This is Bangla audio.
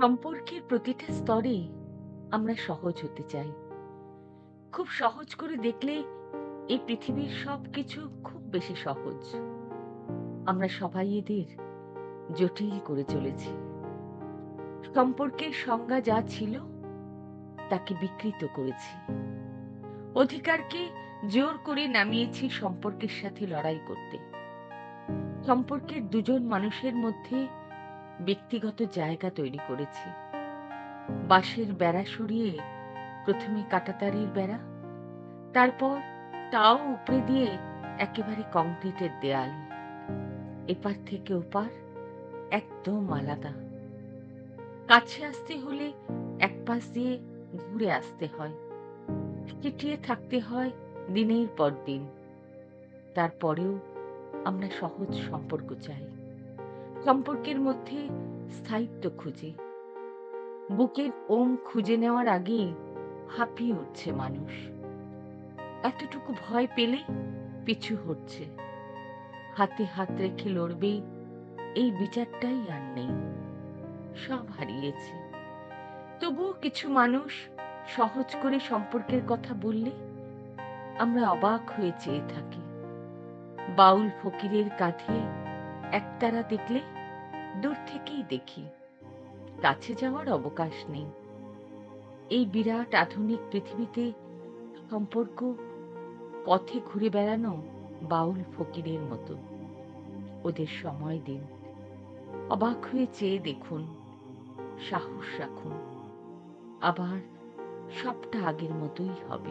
সম্পর্কের প্রতিটা স্তরে আমরা সহজ হতে চাই। খুব সহজ করে দেখলে এই পৃথিবীর সবকিছু খুব বেশি সহজ। আমরা সবাই এদের জটিল করে চলেছি। সম্পর্কের সংজ্ঞা যা ছিল, তাকে বিকৃত করেছি। অধিকারকে জোর করে নামিয়েছি সম্পর্কের সাথে লড়াই করতে। সম্পর্কের দুজন মানুষের মধ্যে ব্যক্তিগত জায়গা তৈরি করেছি। বাঁশের বেড়া সরিয়ে প্রথমে কাটাতারির বেড়া, তারপর তাও উপরে দিয়ে একেবারে কংক্রিটের দেয়াল। এপার থেকে ওপার একদম আলাদা। কাছে আসতে হলে এক পাশ দিয়ে ঘুরে আসতে হয়। চিটিয়ে থাকতে হয় দিনের পর দিন। তারপরেও আমরা সহজ সম্পর্ক চাই। সম্পর্কের মধ্যে স্থায়িত্ব খুঁজে। বুকের ওম খুঁজে নেওয়ার আগে হাঁপিয়ে উঠছে মানুষ। এতটুকু ভয় পেলে পিছু হচ্ছে হাতে হাত রেখে লড়বে, এই বিচারটাই আর নেই। সব হারিয়েছে। তবুও কিছু মানুষ সহজ করে সম্পর্কের কথা বললে আমরা অবাক হয়ে চেয়ে থাকি। বাউল ফকিরের কাঁধে একতারা দেখলে দূর থেকেই দেখি। কাছে যাওয়ার অবকাশ নেই। এই বিরাট আধুনিক পৃথিবীতে সম্পর্ক, পথে ঘুরে বেড়ানো বাউল ফকিরের মতো। ওদের সময় দিন। অবাক হয়ে চেয়ে দেখুন, সাহস রাখুন। আবার সবটা আগের মতোই হবে।